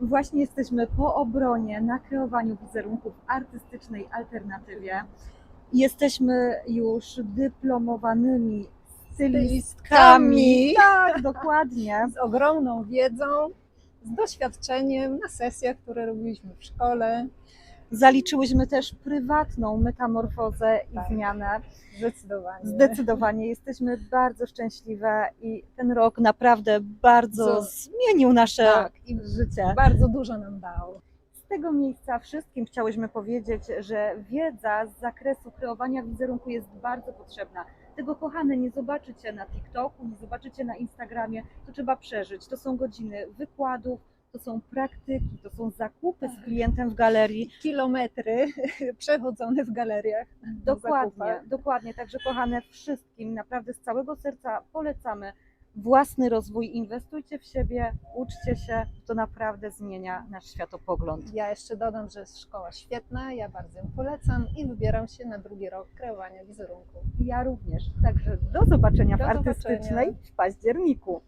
Właśnie jesteśmy po obronie na kreowaniu wizerunków artystycznej alternatywie. Jesteśmy już dyplomowanymi. Stylistkami. Tak, dokładnie. z ogromną wiedzą, z doświadczeniem na sesjach, które robiliśmy w szkole. Zaliczyłyśmy też prywatną metamorfozę i Tak. zmianę. Zdecydowanie. Zdecydowanie jesteśmy bardzo szczęśliwe i ten rok naprawdę bardzo zmienił nasze Tak, i życie. bardzo dużo nam dał. Z tego miejsca wszystkim chciałyśmy powiedzieć, że wiedza z zakresu kreowania wizerunku jest bardzo potrzebna. Tego kochane nie zobaczycie na TikToku, nie zobaczycie na Instagramie, to trzeba przeżyć. To są godziny wykładów, to są praktyki, to są zakupy z klientem w galerii. Kilometry przechodzone w galeriach. Dokładnie, dokładnie. Także kochane wszystkim naprawdę z całego serca polecamy własny rozwój. Inwestujcie w siebie, uczcie się, to naprawdę zmienia nasz światopogląd. Ja jeszcze dodam, że jest szkoła świetna, ja bardzo ją polecam i wybieram się na drugi rok kreowania wizerunku. Ja również. Także do zobaczenia Do w artystycznej zobaczenia. w październiku.